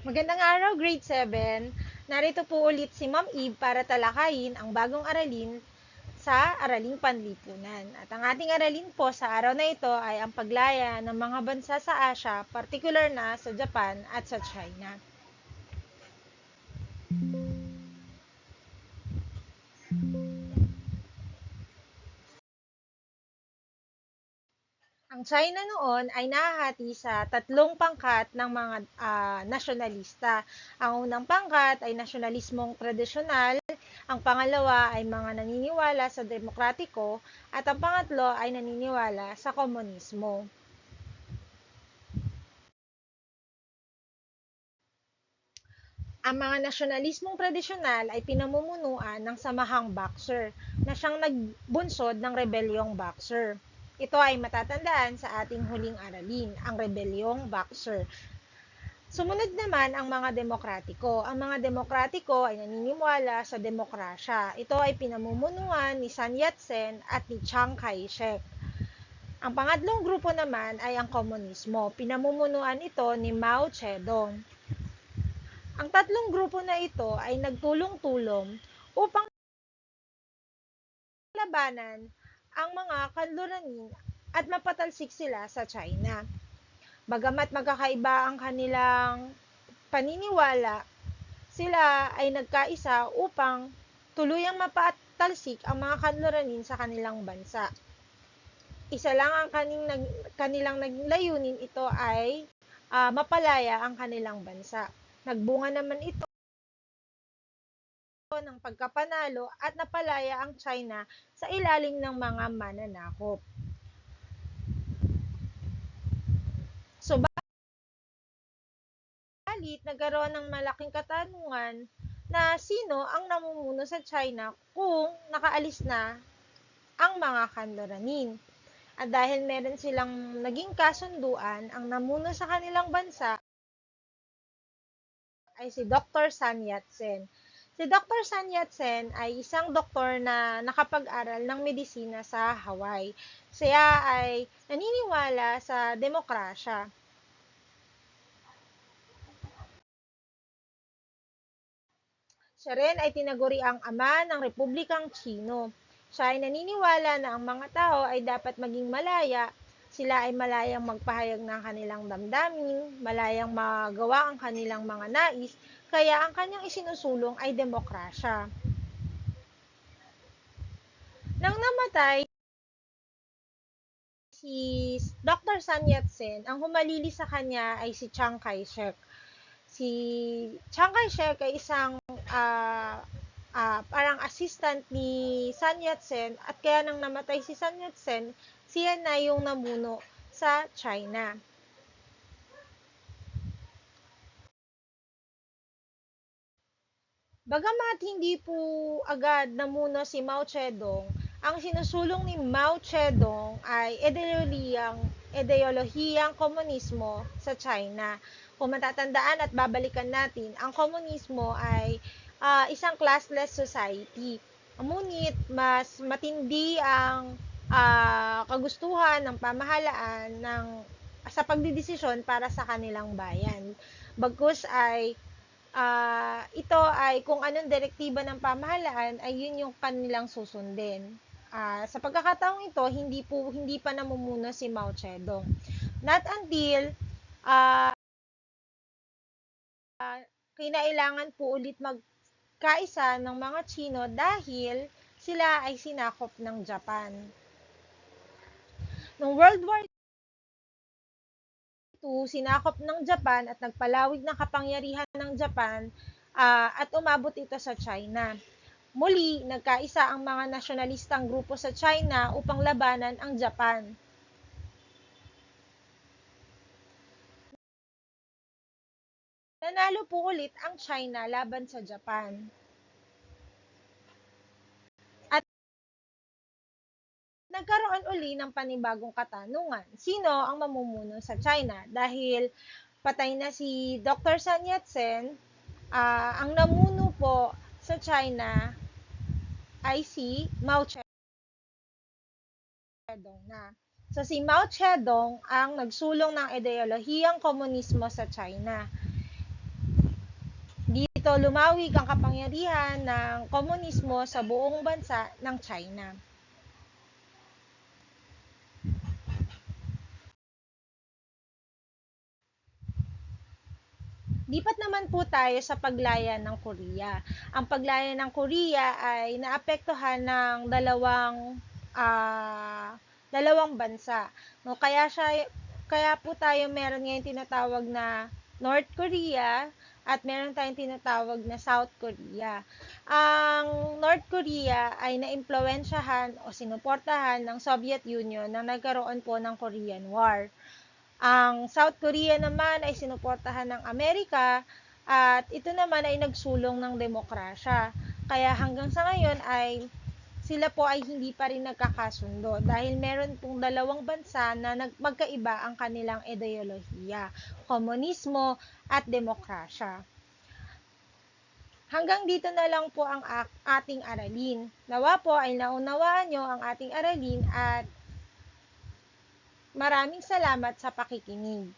Magandang araw, grade 7. Narito po ulit si Ma'am Eve para talakayin ang bagong aralin sa Araling Panlipunan. At ang ating aralin po sa araw na ito ay ang paglaya ng mga bansa sa Asia, particular na sa Japan at sa China. Ang China noon ay nahahati sa tatlong pangkat ng mga ah, nasyonalista. Ang unang pangkat ay nasyonalismong tradisyonal, ang pangalawa ay mga naniniwala sa demokratiko, at ang pangatlo ay naniniwala sa komunismo. Ang mga nasyonalismong tradisyonal ay pinamumunuan ng samahang Boxer na siyang nagbunsod ng rebelyong Boxer. Ito ay matatandaan sa ating huling aralin, ang rebelyong Boxer. Sumunod naman ang mga demokratiko. Ang mga demokratiko ay naniniwala sa demokrasya. Ito ay pinamumunuan ni Sun Yat-sen at ni Chiang Kai-shek. Ang pangatlong grupo naman ay ang komunismo. Pinamumunuan ito ni Mao Zedong. Ang tatlong grupo na ito ay nagtulong-tulong upang labanan ang mga kanluranin at mapatalsik sila sa China. Bagamat magkakaiba ang kanilang paniniwala, sila ay nagkaisa upang tuluyang mapatalsik ang mga kanluranin sa kanilang bansa. Isa lang ang kaning, kanilang naglayunin ito ay uh, mapalaya ang kanilang bansa. Nagbunga naman ito ng pagkapanalo at napalaya ang China sa ilalim ng mga mananakop. So, balit nagkaroon ng malaking katanungan na sino ang namumuno sa China kung nakaalis na ang mga kanluranin. At dahil meron silang naging kasunduan, ang namuno sa kanilang bansa ay si Dr. Sun Yat-sen. Si Dr. Sun Yat-sen ay isang doktor na nakapag-aral ng medisina sa Hawaii. Siya ay naniniwala sa demokrasya. Siya rin ay tinaguri ang ama ng Republikang Chino. Siya ay naniniwala na ang mga tao ay dapat maging malaya sila ay malayang magpahayag ng kanilang damdamin, malayang magawa ang kanilang mga nais, kaya ang kanyang isinusulong ay demokrasya. Nang namatay si Dr. Sun Yat-sen, ang humalili sa kanya ay si Chiang Kai-shek. Si Chiang Kai-shek ay isang uh, uh, parang assistant ni Sun Yat-sen at kaya nang namatay si Sun Yat-sen, siya na yung namuno sa China. Bagamat hindi po agad namuno si Mao Zedong, ang sinusulong ni Mao Zedong ay ideolohiyang, ideolohiyang komunismo sa China. Kung matatandaan at babalikan natin, ang komunismo ay uh, isang classless society. Ngunit mas matindi ang uh, kagustuhan ng pamahalaan ng sa pagdidesisyon para sa kanilang bayan. Bagkus ay uh, ito ay kung anong direktiba ng pamahalaan ay yun yung kanilang susundin. Uh, sa pagkakataong ito, hindi po hindi pa namumuno si Mao Zedong. Not until uh, uh, kinailangan po ulit magkaisa ng mga Chino dahil sila ay sinakop ng Japan. Noong World War II, sinakop ng Japan at nagpalawig ng kapangyarihan ng Japan uh, at umabot ito sa China. Muli, nagkaisa ang mga nasyonalistang grupo sa China upang labanan ang Japan. Nanalo po ulit ang China laban sa Japan. Nagkaroon uli ng panibagong katanungan. Sino ang mamumuno sa China? Dahil patay na si Dr. Sun Yat-sen, uh, ang namuno po sa China ay si Mao Zedong na. So si Mao Zedong ang nagsulong ng ideolohiyang komunismo sa China. ito lumawig ang kapangyarihan ng komunismo sa buong bansa ng China. Lipat naman po tayo sa paglaya ng Korea. Ang paglaya ng Korea ay naapektuhan ng dalawang uh, dalawang bansa. No, kaya siya kaya po tayo meron ngayon tinatawag na North Korea at meron tayong tinatawag na South Korea. Ang North Korea ay naimpluwensyahan o sinuportahan ng Soviet Union nang nagkaroon po ng Korean War. Ang South Korea naman ay sinuportahan ng Amerika at ito naman ay nagsulong ng demokrasya. Kaya hanggang sa ngayon ay sila po ay hindi pa rin nagkakasundo dahil meron pong dalawang bansa na magkaiba ang kanilang ideolohiya, komunismo at demokrasya. Hanggang dito na lang po ang ating aralin. Nawa po ay naunawaan nyo ang ating aralin at Maraming salamat sa pakikinig.